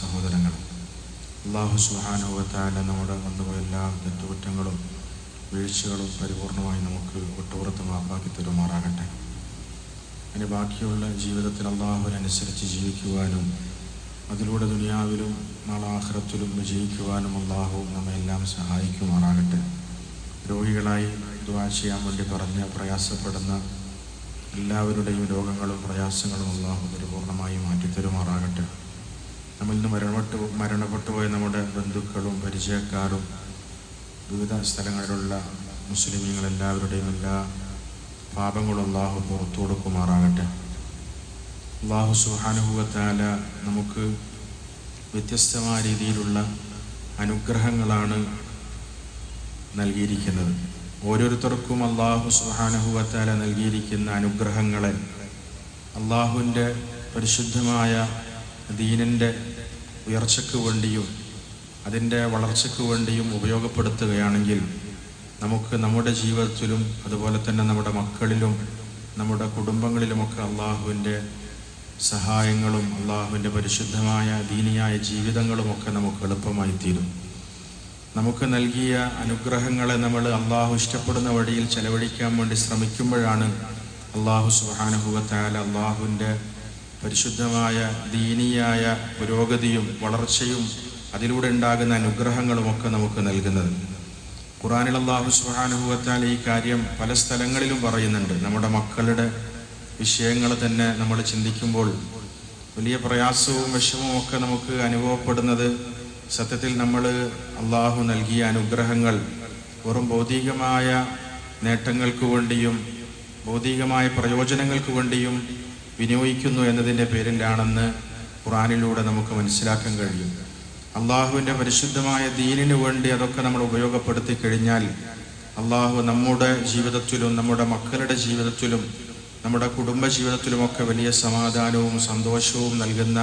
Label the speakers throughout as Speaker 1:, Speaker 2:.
Speaker 1: സഹോദരങ്ങൾ അള്ളാഹു സുഹാനുവത്തായ നമ്മുടെ വന്നുപോയ എല്ലാ തെറ്റുകുറ്റങ്ങളും വീഴ്ചകളും പരിപൂർണമായി നമുക്ക് ഒട്ടുപുറത്ത് മാപ്പാക്കി തരുമാറാകട്ടെ. അതിന് ബാക്കിയുള്ള ജീവിതത്തിൽ അള്ളാഹുവിനനുസരിച്ച് ജീവിക്കുവാനും അതിലൂടെ ദുനിയാവിലും നാളെ ആഹ്റത്തിലും വിജയിക്കുവാനും അള്ളാഹു നമ്മെല്ലാം സഹായിക്കുമാറാകട്ടെ. രോഗികളായി ദുവാ ചെയ്യാൻ വേണ്ടി പറഞ്ഞ് പ്രയാസപ്പെടുന്ന എല്ലാവരുടെയും രോഗങ്ങളും പ്രയാസങ്ങളും അള്ളാഹു പരിപൂർണമായി മാറ്റിത്തരുമാറാകട്ടെ. നമ്മിൽ നിന്ന് മരണപ്പെട്ടു മരണപ്പെട്ടു പോയ നമ്മുടെ ബന്ധുക്കളും പരിചയക്കാരും വിവിധ സ്ഥലങ്ങളിലുള്ള മുസ്ലിം എല്ലാവരുടെയും എല്ലാ പാപങ്ങളും അള്ളാഹു പുറത്തു കൊടുക്കുമാറാകട്ടെ. അള്ളാഹു സുഹാനുഭവത്താല നമുക്ക് വ്യത്യസ്തമായ രീതിയിലുള്ള അനുഗ്രഹങ്ങളാണ് നൽകിയിരിക്കുന്നത്. ഓരോരുത്തർക്കും അള്ളാഹു സുഹാനുഭവത്താല നൽകിയിരിക്കുന്ന അനുഗ്രഹങ്ങളെ അള്ളാഹുവിന്റെ പരിശുദ്ധമായ ദീനിന്റെ ഉയർച്ചയ്ക്ക് വേണ്ടിയും അതിന്റെ വളർച്ചയ്ക്ക് വേണ്ടിയും ഉപയോഗപ്പെടുത്തുകയാണെങ്കിൽ നമുക്ക് നമ്മുടെ ജീവിതത്തിലും അതുപോലെ തന്നെ നമ്മുടെ മക്കളിലും നമ്മുടെ കുടുംബങ്ങളിലുമൊക്കെ അള്ളാഹുവിന്റെ സഹായങ്ങളും അള്ളാഹുവിന്റെ പരിശുദ്ധമായ ദീനിയായ ജീവിതങ്ങളുമൊക്കെ നമുക്ക് എളുപ്പമായി തീരും നമുക്ക് നൽകിയ അനുഗ്രഹങ്ങളെ നമ്മൾ അള്ളാഹു ഇഷ്ടപ്പെടുന്ന വഴിയിൽ ചെലവഴിക്കാൻ വേണ്ടി ശ്രമിക്കുമ്പോഴാണ് അള്ളാഹു സുഹാനുഭവത്തായാൽ അള്ളാഹുവിന്റെ പരിശുദ്ധമായ ദീനിയായ പുരോഗതിയും വളർച്ചയും അതിലൂടെ ഉണ്ടാകുന്ന അനുഗ്രഹങ്ങളുമൊക്കെ നമുക്ക് നൽകുന്നത്. ഖുറാനിൽ അള്ളാഹു സുഹാനുഭവത്താൽ ഈ കാര്യം പല സ്ഥലങ്ങളിലും പറയുന്നുണ്ട്. നമ്മുടെ മക്കളുടെ വിഷയങ്ങൾ തന്നെ നമ്മൾ ചിന്തിക്കുമ്പോൾ വലിയ പ്രയാസവും വിഷമവും ഒക്കെ നമുക്ക് അനുഭവപ്പെടുന്നത് സത്യത്തിൽ നമ്മൾ അള്ളാഹു നൽകിയ അനുഗ്രഹങ്ങൾ വെറും ഭൗതികമായ നേട്ടങ്ങൾക്ക് വേണ്ടിയും ഭൗതികമായ പ്രയോജനങ്ങൾക്ക് വേണ്ടിയും വിനിയോഗിക്കുന്നു എന്നതിന്റെ പേരിലാണെന്ന് ഖുറാനിലൂടെ നമുക്ക് മനസ്സിലാക്കാൻ കഴിയും. അള്ളാഹുവിന്റെ പരിശുദ്ധമായ ദീനിനു വേണ്ടി അതൊക്കെ നമ്മൾ ഉപയോഗപ്പെടുത്തി കഴിഞ്ഞാൽ അള്ളാഹു നമ്മുടെ ജീവിതത്തിലും നമ്മുടെ മക്കളുടെ ജീവിതത്തിലും നമ്മുടെ കുടുംബ ജീവിതത്തിലുമൊക്കെ വലിയ സമാധാനവും സന്തോഷവും നൽകുന്ന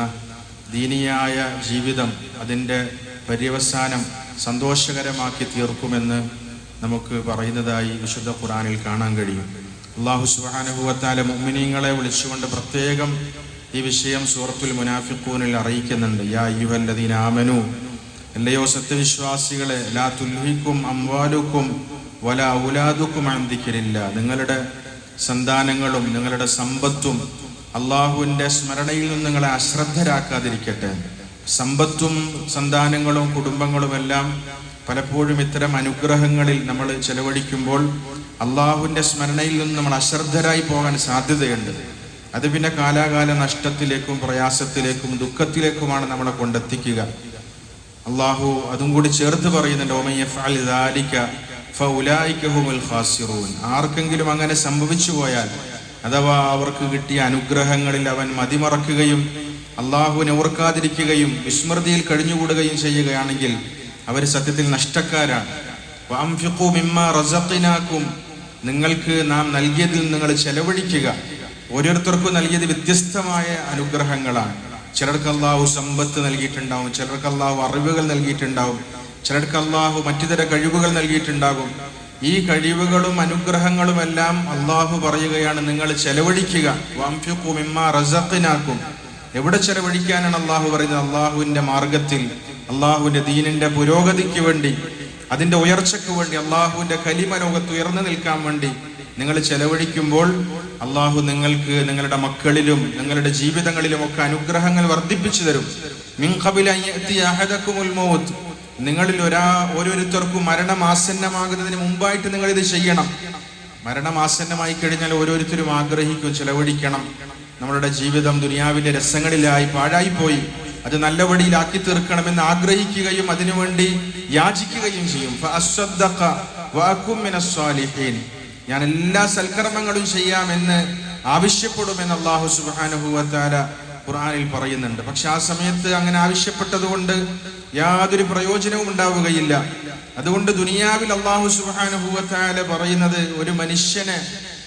Speaker 1: ദീനിയായ ജീവിതം അതിന്റെ പര്യവസാനം സന്തോഷകരമാക്കി തീർക്കുമെന്ന് നമുക്ക് പറയുന്നതായി വിശുദ്ധ ഖുറാനിൽ കാണാൻ കഴിയും. അള്ളാഹു സുബാനുഭവത്താലെ മുമ്മിനീങ്ങളെ വിളിച്ചുകൊണ്ട് പ്രത്യേകം ഈ വിഷയം സൂറത്തുൽ മുനാഫിഖൂനിൽ അറിയിക്കുന്നുണ്ട്. യാ അയ്യുഹല്ലദീന ആമനു. അല്ലയോ സത്യവിശ്വാസികളെ ലാ തുൽഹിക്കും അംവാലുക്കും വല ഔലാദുക്കും അന്തിക്കലില്ല നിങ്ങളുടെ സന്താനങ്ങളും നിങ്ങളുടെ സമ്പത്തും അള്ളാഹുവിന്റെ സ്മരണയിൽ നിന്ന് നിങ്ങളെ അശ്രദ്ധരാക്കാതിരിക്കട്ടെ. സമ്പത്തും സന്താനങ്ങളും കുടുംബങ്ങളും എല്ലാം പലപ്പോഴും ഇത്തരം അനുഗ്രഹങ്ങളിൽ നമ്മൾ ചെലവഴിക്കുമ്പോൾ അള്ളാഹുവിന്റെ സ്മരണയിൽ നിന്ന് നമ്മൾ അശ്രദ്ധരായി പോകാൻ സാധ്യതയുണ്ട്. അത് പിന്നെ കാലാകാല നഷ്ടത്തിലേക്കും പ്രയാസത്തിലേക്കും ദുഃഖത്തിലേക്കുമാണ് നമ്മളെ കൊണ്ടെത്തിക്കുക. അള്ളാഹു അതും കൂടി ചേർത്ത് പറയുന്നുണ്ട് ആർക്കെങ്കിലും അങ്ങനെ സംഭവിച്ചു പോയാൽ അഥവാ അവർക്ക് കിട്ടിയ അനുഗ്രഹങ്ങളിൽ അവൻ മതിമറക്കുകയും അള്ളാഹുവിനെ ഓർക്കാതിരിക്കുകയും വിസ്മൃതിയിൽ കഴിഞ്ഞുകൂടുകയും ചെയ്യുകയാണെങ്കിൽ അവർ സത്യത്തിൽ നഷ്ടക്കാരാണ്. നിങ്ങൾക്ക് നാം നൽകിയതിൽ നിങ്ങൾ ചെലവഴിക്കുക. ഓരോരുത്തർക്കും നൽകിയത് വ്യത്യസ്തമായ അനുഗ്രഹങ്ങളാണ്. ചിലർക്ക് അള്ളാഹു സമ്പത്ത് നൽകിയിട്ടുണ്ടാവും ചിലർക്ക് അള്ളാഹു അറിവുകൾ നൽകിയിട്ടുണ്ടാവും ചിലർക്ക് അള്ളാഹു മറ്റു തര കഴിവുകൾ നൽകിയിട്ടുണ്ടാകും. ഈ കഴിവുകളും അനുഗ്രഹങ്ങളും എല്ലാം അള്ളാഹു പറയുകയാണ് നിങ്ങൾ ചെലവഴിക്കുക. റസത്തിനാക്കും എവിടെ ചെലവഴിക്കാനാണ് അള്ളാഹു പറയുന്നത്? അള്ളാഹുവിന്റെ മാർഗത്തിൽ അള്ളാഹുവിന്റെ ദീനിന്റെ പുരോഗതിക്ക് വേണ്ടി അതിന്റെ ഉയർച്ചയ്ക്ക് വേണ്ടി അള്ളാഹുവിന്റെ കലിമ ലോകത്ത് ഉയർന്നു നിൽക്കാൻ വേണ്ടി നിങ്ങൾ ചെലവഴിക്കുമ്പോൾ അള്ളാഹു നിങ്ങൾക്ക് നിങ്ങളുടെ മക്കളിലും നിങ്ങളുടെ ജീവിതങ്ങളിലും ഒക്കെ അനുഗ്രഹങ്ങൾ വർദ്ധിപ്പിച്ചു തരും. നിങ്ങളിൽ ഒരാ ഓരോരുത്തർക്കും മരണം ആസന്നമാകുന്നതിന് മുമ്പായിട്ട് നിങ്ങൾ ഇത് ചെയ്യണം. മരണം ആസന്നമായി കഴിഞ്ഞാൽ ഓരോരുത്തരും ആഗ്രഹിക്കും ചെലവഴിക്കണം. നമ്മളുടെ ജീവിതം ദുനിയാവിന്റെ രസങ്ങളിലായി പാഴായി പോയി അത് നല്ല വഴിയിലാക്കി തീർക്കണമെന്ന് ആഗ്രഹിക്കുകയും അതിനുവേണ്ടി യാചിക്കുകയും ചെയ്യും. ഞാൻ എല്ലാ സൽക്കർമ്മങ്ങളും ചെയ്യാമെന്ന് ആവശ്യപ്പെടുമെന്ന് അള്ളാഹു സുബാനുഭൂവത്താല ഖുർആനിൽ പറയുന്നുണ്ട്. പക്ഷെ ആ സമയത്ത് അങ്ങനെ ആവശ്യപ്പെട്ടത് കൊണ്ട് യാതൊരു പ്രയോജനവും ഉണ്ടാവുകയില്ല. അതുകൊണ്ട് ദുനിയാവിൽ അള്ളാഹു സുബാനുഭൂവത്താല പറയുന്നത് ഒരു മനുഷ്യനെ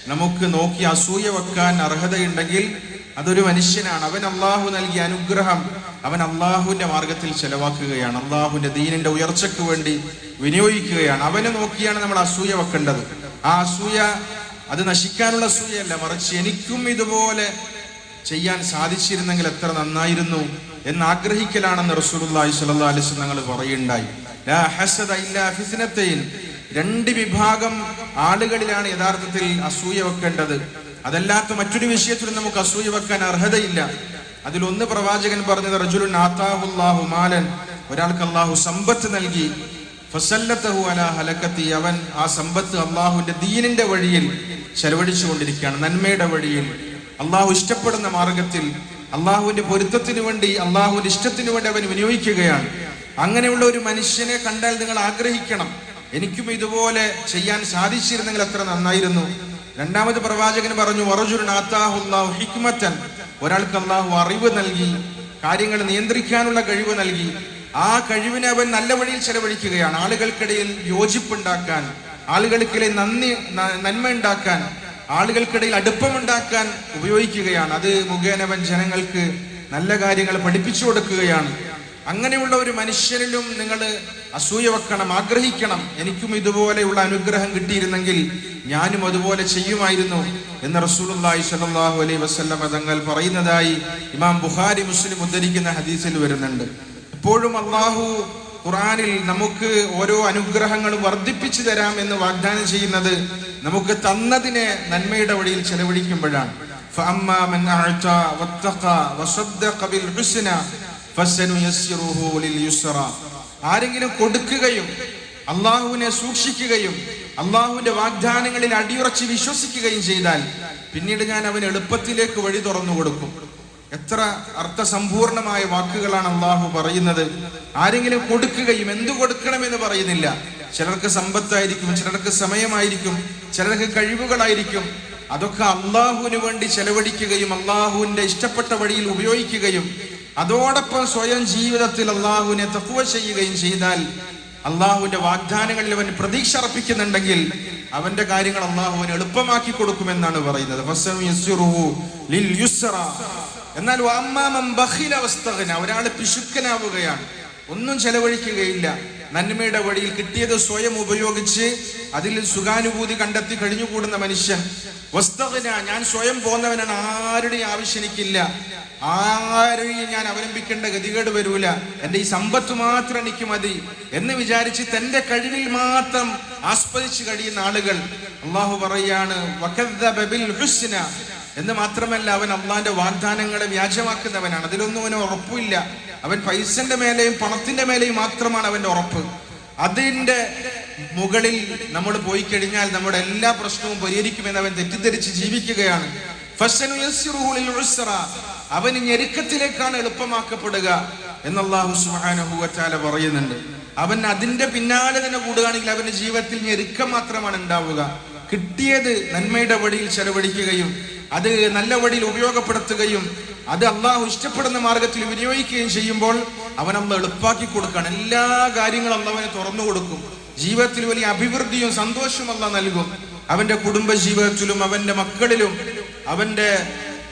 Speaker 1: നമുക്ക് നോക്കി അസൂയ വെക്കാൻ അർഹതയുണ്ടെങ്കിൽ അതൊരു മനുഷ്യനാണ്. അവൻ അള്ളാഹു നൽകിയ അനുഗ്രഹം. അവൻ അള്ളാഹുവിന്റെ മാർഗത്തിൽ ചെലവാക്കുകയാണ്. അള്ളാഹുവിന്റെ ദീനിന്റെ ഉയർച്ചയ്ക്ക് വേണ്ടി വിനിയോഗിക്കുകയാണ്. അവനെ നോക്കിയാണ് നമ്മൾ അസൂയ വെക്കേണ്ടത്. ആ അസൂയ അത് നശിക്കാനുള്ള അസൂയല്ല മറിച്ച് എനിക്കും ഇതുപോലെ ചെയ്യാൻ സാധിച്ചിരുന്നെങ്കിൽ എത്ര നന്നായിരുന്നു എന്ന് ആഗ്രഹിക്കലാണെന്ന് റസൂലുള്ളാഹി സ്വല്ലല്ലാഹു അലൈഹി വസല്ലം ഞങ്ങൾ പറയുണ്ടായി ലാ ഹസദ ഇല്ലാ രണ്ട് വിഭാഗം ആളുകളിലാണ് യഥാർത്ഥത്തിൽ അസൂയ വെക്കേണ്ടത്. അതല്ലാത്ത മറ്റൊരു വിഷയത്തിലും നമുക്ക് അസൂയ വെക്കാൻ അർഹതയില്ല. അതിലൊന്ന് പ്രവാചകൻ പറഞ്ഞത് റജുലുൻ ആതാഹുല്ലാഹു മാലൻ. ഒരാൾക്ക് അള്ളാഹു സമ്പത്ത് നൽകി. ഫസല്ലത്തഹു അലാ ഹലക്കത്തി അവൻ ആ സമ്പത്ത് അള്ളാഹുവിന്റെ ദീനിന്റെ വഴിയിൽ ചെലവഴിച്ചു കൊണ്ടിരിക്കുകയാണ് നന്മയുടെ വഴിയിൽ. അള്ളാഹു ഇഷ്ടപ്പെടുന്ന മാർഗത്തിൽ അള്ളാഹുവിന്റെ പൊരുത്തത്തിന് വേണ്ടി അള്ളാഹുവിന്റെ ഇഷ്ടത്തിന് വേണ്ടി അവൻ വിനിയോഗിക്കുകയാണ്. അങ്ങനെയുള്ള ഒരു മനുഷ്യനെ കണ്ടാൽ നിങ്ങൾ ആഗ്രഹിക്കണം. എനിക്കും ഇതുപോലെ ചെയ്യാൻ സാധിച്ചിരുന്നെങ്കിൽ അത്ര നന്നായിരുന്നു. രണ്ടാമത് പ്രവാചകൻ പറഞ്ഞു ഹിക്മത്തൻ. ഒരാൾക്ക് അള്ളാഹു അറിവ് നൽകി കാര്യങ്ങൾ നിയന്ത്രിക്കാനുള്ള കഴിവ് നൽകി. ആ കഴിവിനെ അവൻ നല്ല വഴിയിൽ ചെലവഴിക്കുകയാണ്. ആളുകൾക്കിടയിൽ യോജിപ്പുണ്ടാക്കാൻ ആളുകൾക്കിടയിൽ നന്ദി നന്മ ഉണ്ടാക്കാൻ ആളുകൾക്കിടയിൽ അടുപ്പമുണ്ടാക്കാൻ ഉപയോഗിക്കുകയാണ്. അത് മുഖേനവൻ ജനങ്ങൾക്ക് നല്ല കാര്യങ്ങൾ പഠിപ്പിച്ചു കൊടുക്കുകയാണ്. അങ്ങനെയുള്ള ഒരു മനുഷ്യനിലും നിങ്ങൾ അസൂയ വെക്കണം ആഗ്രഹിക്കണം. എനിക്കും ഇതുപോലെയുള്ള അനുഗ്രഹം കിട്ടിയിരുന്നെങ്കിൽ ഞാനും അതുപോലെ ചെയ്യുമായിരുന്നു എന്ന് റസൂലുള്ളാഹി സ്വല്ലല്ലാഹു അലൈഹി വസല്ലം തങ്ങൾ പറയുന്നതായി ഇമാം ബുഖാരി മുസ്ലിം ഉദ്ധരിക്കുന്ന ഹദീസിൽ വരുന്നുണ്ട്. എപ്പോഴും അള്ളാഹു ഖുറാനിൽ നമുക്ക് ഓരോ അനുഗ്രഹങ്ങളും വർദ്ധിപ്പിച്ചു തരാം എന്ന് വാഗ്ദാനം ചെയ്യുന്നത് നമുക്ക് തന്നതിനെ നന്മയുടെ വഴിയിൽ ചെലവഴിക്കുമ്പോഴാണ്. ആരെങ്കിലും കൊടുക്കുകയും അള്ളാഹുവിനെ സൂക്ഷിക്കുകയും അള്ളാഹുവിന്റെ വാഗ്ദാനങ്ങളിൽ അടിയുറച്ച് വിശ്വസിക്കുകയും ചെയ്താൽ പിന്നീട് ഞാൻ അവൻ എളുപ്പത്തിലേക്ക് വഴി തുറന്നു കൊടുക്കും. എത്ര അർത്ഥസമ്പൂർണമായ വാക്കുകളാണ് അള്ളാഹു പറയുന്നത്. ആരെങ്കിലും കൊടുക്കുകയും എന്തു കൊടുക്കണമെന്ന് പറയുന്നില്ല. ചിലർക്ക് സമ്പത്തായിരിക്കും ചിലർക്ക് സമയമായിരിക്കും ചിലർക്ക് കഴിവുകളായിരിക്കും. അതൊക്കെ അള്ളാഹുവിന് വേണ്ടി ചെലവഴിക്കുകയും അള്ളാഹുവിന്റെ ഇഷ്ടപ്പെട്ട വഴിയിൽ ഉപയോഗിക്കുകയും അതോടൊപ്പം സ്വയം ജീവിതത്തിൽ അള്ളാഹുവിനെ തക്കുവ ചെയ്യുകയും ചെയ്താൽ അള്ളാഹുവിന്റെ വാഗ്ദാനങ്ങളിൽ അവൻ പ്രതീക്ഷ അർപ്പിക്കുന്നുണ്ടെങ്കിൽ അവന്റെ കാര്യങ്ങൾ അള്ളാഹുവിന് എളുപ്പമാക്കി കൊടുക്കുമെന്നാണ് പറയുന്നത്. എന്നാൽ ഒരാൾ പിശുക്കനാവുകയാണ്. ഒന്നും ചെലവഴിക്കുകയില്ല. നന്മയുടെ വഴിയിൽ കിട്ടിയത് സ്വയം ഉപയോഗിച്ച് അതിൽ സുഖാനുഭൂതി കണ്ടെത്തി കഴിഞ്ഞുകൂടുന്ന മനുഷ്യൻ. വസ്തുവിന ഞാൻ സ്വയം പോന്നവനാണ്. ആരുടെയും ആവശ്യം എനിക്കില്ല. ആരെയും ഞാൻ അവലംബിക്കേണ്ട ഗതികേട് വരൂല. എന്റെ ഈ സമ്പത്ത് മാത്രം എനിക്ക് മതി എന്ന് വിചാരിച്ച് തന്റെ കഴിവിൽ മാത്രം ആസ്വദിച്ച് കഴിയുന്ന ആളുകൾ. അള്ളാഹു പറയാണ് എന്ന് മാത്രമല്ല അവൻ അള്ളാന്റെ വാഗ്ദാനങ്ങളെ വ്യാജമാക്കുന്നവനാണ്. അതിലൊന്നും അവന് ഉറപ്പില്ല. അവൻ പൈസന്റെ മേലെയും പണത്തിന്റെ മേലെയും മാത്രമാണ് അവന്റെ ഉറപ്പ്. അതിന്റെ മുകളിൽ നമ്മൾ പോയി കഴിഞ്ഞാൽ നമ്മുടെ എല്ലാ പ്രശ്നവും പരിഹരിക്കുമെന്ന് അവൻ തെറ്റിദ്ധരിച്ച് ജീവിക്കുകയാണ്. അവന് ഞെരുക്കത്തിലേക്കാണ് എളുപ്പമാക്കപ്പെടുക എന്നല്ലാഹു സുബ്ഹാനഹു വതആല പറയുന്നുണ്ട്. അവൻ അതിന്റെ പിന്നാലെ തന്നെ കൂടുകയാണെങ്കിൽ അവന്റെ ജീവിതത്തിൽ ഞെരുക്കം മാത്രമാണ് ഉണ്ടാവുക. കിട്ടിയത് നന്മയുടെ വഴിയിൽ ചെലവഴിക്കുകയും അത് നല്ല വഴിയിൽ ഉപയോഗപ്പെടുത്തുകയും അത് അള്ളാഹു ഇഷ്ടപ്പെടുന്ന മാർഗത്തിൽ വിനിയോഗിക്കുകയും ചെയ്യുമ്പോൾ അവൻ അമ്മ എളുപ്പാക്കി കൊടുക്കുകയാണ് എല്ലാ കാര്യങ്ങളും അള്ളവനെ തുറന്നു കൊടുക്കും. ജീവിതത്തിൽ വലിയ അഭിവൃദ്ധിയും സന്തോഷവും അല്ല നൽകും. അവന്റെ കുടുംബ ജീവിതത്തിലും അവന്റെ മക്കളിലും അവന്റെ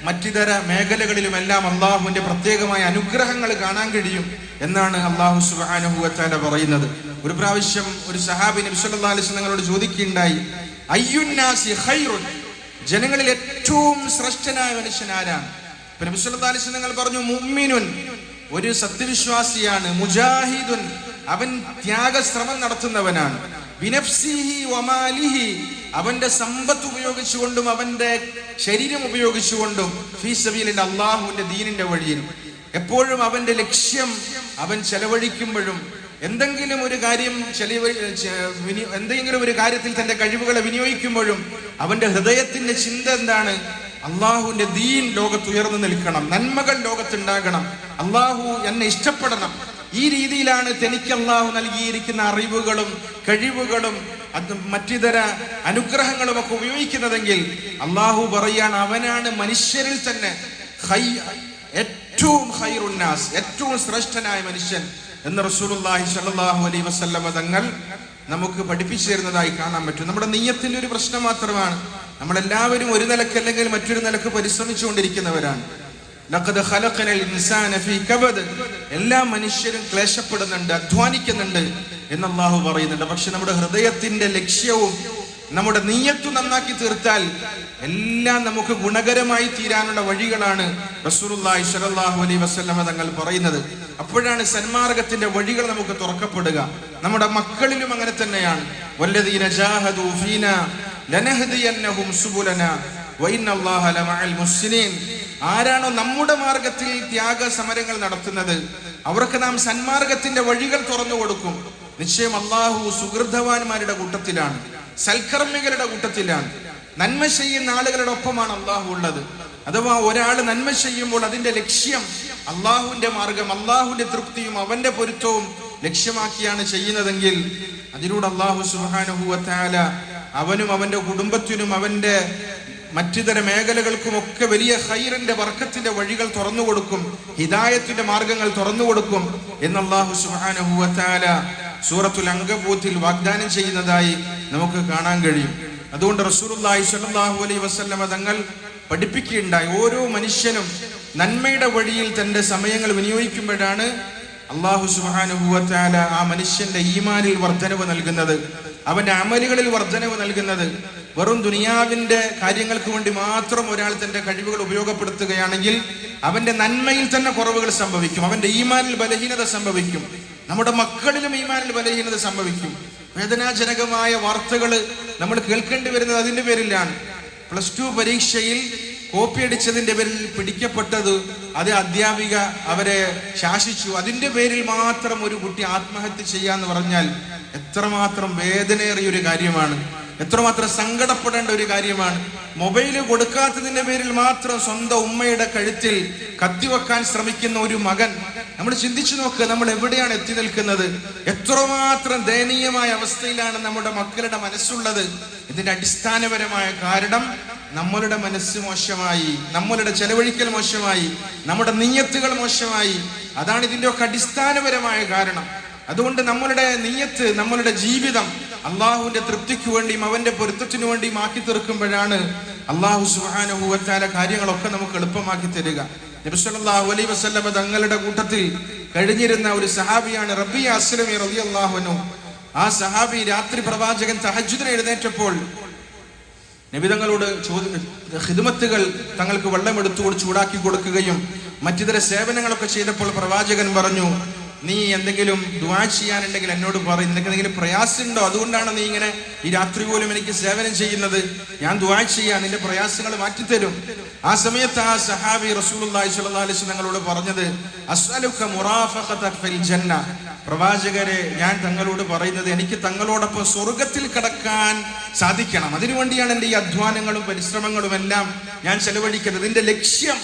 Speaker 1: മറ്റിതര മേഖലകളിലും എല്ലാം അള്ളാഹുവിന്റെ പ്രത്യേകമായ അനുഗ്രഹങ്ങൾ കാണാൻ കഴിയും എന്നാണ് അള്ളാഹു സുബാനുഭവത്താല പറയുന്നത്. ഒരു പ്രാവശ്യം ഒരു സഹാബി നബി സല്ലല്ലാഹു അലൈഹി ഞങ്ങളോട് ചോദിക്കുകയുണ്ടായി. അയ്യുന്നാസി ജനങ്ങളിൽ ഏറ്റവും ശ്രേഷ്ഠനായ മനുഷ്യൻ ആരാണ് ഇപ്പൊ ഞങ്ങൾ പറഞ്ഞു മുമ്മിനുൻ ഒരു സത്യവിശ്വാസിയാണ് മുജാഹിദുൻ. അവൻ ത്യാഗശ്രമം നടത്തുന്നവനാണ്. ബിനഫ്സിഹി വമാലിഹി. അവന്റെ സമ്പത്ത് ഉപയോഗിച്ചുകൊണ്ടും അവന്റെ ശരീരം ഉപയോഗിച്ചുകൊണ്ടും അള്ളാഹുവിന്റെ ദീനിന്റെ വഴിയിൽ എപ്പോഴും അവന്റെ ലക്ഷ്യം അവൻ ചെലവഴിക്കുമ്പോഴും എന്തെങ്കിലും ഒരു കാര്യം എന്തെങ്കിലും ഒരു കാര്യത്തിൽ തന്റെ കഴിവുകളെ വിനിയോഗിക്കുമ്പോഴും അവന്റെ ഹൃദയത്തിന്റെ ചിന്ത എന്താണ്? അള്ളാഹുവിന്റെ ദീൻ ലോകത്ത് ഉയർന്നു നിൽക്കണം നന്മകൾ ലോകത്തുണ്ടാകണം അള്ളാഹു എന്നെ ഇഷ്ടപ്പെടണം. ഈ രീതിയിലാണ് തനിക്ക് അള്ളാഹു നൽകിയിരിക്കുന്ന അറിവുകളും കഴിവുകളും മറ്റിതര അനുഗ്രഹങ്ങളും ഒക്കെ ഉപയോഗിക്കുന്നതെങ്കിൽ അള്ളാഹു പറയാണ് അവനാണ് മനുഷ്യരിൽ തന്നെ ഏറ്റവും ഹൈറുന്നാസ് ഏറ്റവും ശ്രേഷ്ഠനായ മനുഷ്യൻ. എന്ന് റസൂലുള്ളാഹി സ്വല്ലല്ലാഹു അലൈ വസല്ലമ തങ്ങൾ നമുക്ക് പഠിപ്പിച്ചു തരുന്നതായി കാണാൻ പറ്റും. നമ്മുടെ നെയ്യത്തിന്റെ ഒരു പ്രശ്നം മാത്രമാണ്. നമ്മളെല്ലാവരും ഒരു നിലയ്ക്ക് അല്ലെങ്കിൽ മറ്റൊരു നിലയ്ക്ക് പരിശ്രമിച്ചുകൊണ്ടിരിക്കുന്നവരാണ്. എല്ലാ മനുഷ്യരും ക്ലേശപ്പെടുന്നുണ്ട് അധ്വാനിക്കുന്നുണ്ട് എന്ന് പറയുന്നുണ്ട്. പക്ഷെ നമ്മുടെ ഹൃദയത്തിന്റെ ലക്ഷ്യവും നമ്മുടെ നീയത്ത് നന്നാക്കി തീർത്താൽ എല്ലാം നമുക്ക് ഗുണകരമായി തീരാനുള്ള വഴികളാണ് റസൂലുള്ളാഹി സ്വല്ലല്ലാഹു അലൈഹി വസല്ലമ തങ്ങൾ പറയുന്നത്. അപ്പോഴാണ് സന്മാർഗത്തിന്റെ വഴികൾ നമുക്ക് തുറക്കപ്പെടുക. നമ്മുടെ മക്കളിലും അങ്ങനെ തന്നെയാണ്. വഇന്നല്ലാഹ ലമഅൽ ആരാണോ നമ്മുടെ മാർഗത്തിൽ ത്യാഗ സമരങ്ങൾ നടത്തുന്നത് അവർക്ക് നാം സന്മാർഗത്തിന്റെ വഴികൾ തുറന്നു കൊടുക്കും. നിശ്ചയം അള്ളാഹു സുഹൃതവാന്മാരുടെ കൂട്ടത്തിലാണ്. സൽക്കർമ്മികളുടെ കൂട്ടത്തിലാണ്. നന്മ ചെയ്യുന്ന ആളുകളുടെ ഒപ്പമാണ് അള്ളാഹു ഉള്ളത്. അഥവാ ഒരാൾ നന്മ ചെയ്യുമ്പോൾ അതിന്റെ ലക്ഷ്യം അള്ളാഹുവിന്റെ മാർഗം അള്ളാഹുവിന്റെ തൃപ്തിയും അവന്റെ പൊരുത്തവും ലക്ഷ്യമാക്കിയാണ് ചെയ്യുന്നതെങ്കിൽ അതിലൂടെ അള്ളാഹു സുഹാനുഭൂവത്താല അവനും അവന്റെ കുടുംബത്തിനും അവന്റെ മറ്റുതര മേഖലകൾക്കും ഒക്കെ വലിയ ഹൈറിന്റെ വർക്കത്തിന്റെ വഴികൾ തുറന്നു കൊടുക്കും ഹിദായത്തിന്റെ മാർഗങ്ങൾ തുറന്നു കൊടുക്കും എന്ന് അള്ളാഹു സൂറത്തുൽ അങ്കബൂത്തിൽ വാഗ്ദാനം ചെയ്യുന്നതായി നമുക്ക് കാണാൻ കഴിയും. അതുകൊണ്ട് റസൂലുള്ളാഹി സ്വല്ലല്ലാഹു അലൈഹി വസല്ലമ തങ്ങൾ പഠിപ്പിക്കുകയുണ്ടായി. ഓരോ മനുഷ്യനും നന്മയുടെ വഴിയിൽ തന്റെ സമയങ്ങൾ വിനിയോഗിക്കുമ്പോഴാണ് അള്ളാഹു സുബാനുഭൂവത്താല ആ മനുഷ്യന്റെ ഈമാനിൽ വർധനവ് നൽകുന്നത്. അവന്റെ അമലുകളിൽ വർധനവ് നൽകുന്നത്. വെറും ദുനിയാവിന്റെ കാര്യങ്ങൾക്ക് വേണ്ടി മാത്രം ഒരാൾ തന്റെ കഴിവുകൾ ഉപയോഗപ്പെടുത്തുകയാണെങ്കിൽ അവന്റെ നന്മയിൽ തന്നെ കുറവുകൾ സംഭവിക്കും. അവന്റെ ഈമാനിൽ ബലഹീനത സംഭവിക്കും. നമ്മുടെ മക്കളിലും ഈമാനിൽ ബലഹീനത സംഭവിക്കും. വേദനാജനകമായ വാർത്തകൾ നമ്മൾ കേൾക്കേണ്ടി വരുന്നത് അതിന്റെ പേരിലാണ്. പ്ലസ് ടു പരീക്ഷയിൽ കോപ്പി അടിച്ചതിന്റെ പേരിൽ പിടിക്കപ്പെട്ടത് അത് അധ്യാപിക അവരെ ശാസിച്ചു. അതിന്റെ പേരിൽ മാത്രം ഒരു കുട്ടി ആത്മഹത്യ ചെയ്യാന്ന് പറഞ്ഞാൽ എത്രമാത്രം വേദനയേറിയ ഒരു കാര്യമാണ്. എത്രമാത്രം സങ്കടപ്പെടേണ്ട ഒരു കാര്യമാണ്. മൊബൈൽ കൊടുക്കാത്തതിന്റെ പേരിൽ മാത്രം സ്വന്തം ഉമ്മയുടെ കഴുത്തിൽ കത്തിവെക്കാൻ ശ്രമിക്കുന്ന ഒരു മകൻ. നമ്മൾ ചിന്തിച്ചു നോക്കുക നമ്മൾ എവിടെയാണ് എത്തി നിൽക്കുന്നത്? എത്രമാത്രം ദയനീയമായ അവസ്ഥയിലാണ് നമ്മുടെ മക്കളുടെ മനസ്സുള്ളത്. ഇതിന്റെ അടിസ്ഥാനപരമായ കാരണം നമ്മളുടെ മനസ്സ് മോശമായി നമ്മളുടെ ചെലവഴിക്കൽ മോശമായി നമ്മുടെ നീയത്തുകൾ മോശമായി. അതാണ് ഇതിന്റെ ഒക്കെ അടിസ്ഥാനപരമായ കാരണം. അതുകൊണ്ട് നമ്മളുടെ നീയത്ത് നമ്മളുടെ ജീവിതം അള്ളാഹുവിന്റെ തൃപ്തിക്ക് വേണ്ടിയും അവന്റെ പൊരുത്തത്തിനു വേണ്ടിയും ആക്കി തീർക്കുമ്പോഴാണ് അള്ളാഹു സുഹാനുഭവത്താല കാര്യങ്ങളൊക്കെ നമുക്ക് എളുപ്പമാക്കി തരിക. നബിസ്വല്ലാഹു അലൈ വസല്ലമ തങ്ങളുടെ കൂട്ടത്തിൽ കഴിഞ്ഞിരുന്ന ഒരു സഹാബിയാണ് റബി അസ്ലമി റബി അള്ളാഹുനു ആ സഹാബി രാത്രി പ്രവാചകൻ സഹജുദിനെ എഴുന്നേറ്റപ്പോൾ നബി തങ്ങളോട് ഹിദുമത്തുകൾ തങ്ങൾക്ക് വെള്ളം എടുത്തുകൊണ്ട് ചൂടാക്കി കൊടുക്കുകയും മറ്റിതര സേവനങ്ങളൊക്കെ ചെയ്തപ്പോൾ പ്രവാചകൻ പറഞ്ഞു നീ എന്തെങ്കിലും ദ്വാ ചെയ്യാനുണ്ടെങ്കിൽ എന്നോട് പറയും നിനക്ക് എന്തെങ്കിലും പ്രയാസമുണ്ടോ? അതുകൊണ്ടാണ് നീ ഇങ്ങനെ ഈ രാത്രി പോലും എനിക്ക് സേവനം ചെയ്യുന്നത്. ഞാൻ ദ്വാ ചെയ്യാൻ നിന്റെ പ്രയാസങ്ങൾ മാറ്റിത്തരും. ആ സമയത്ത് ആ സഹാബി വസല്ലം ഞങ്ങളോട് പറഞ്ഞത് ജന്ന. പ്രവാചകരെ ഞാൻ തങ്ങളോട് പറയുന്നത് എനിക്ക് തങ്ങളോടൊപ്പം സ്വർഗത്തിൽ കടക്കാൻ സാധിക്കണം. അതിനുവേണ്ടിയാണ് എന്റെ ഈ അധ്വാനങ്ങളും പരിശ്രമങ്ങളും എല്ലാം ഞാൻ ചെലവഴിക്കുന്നത്. ഇതിന്റെ ലക്ഷ്യം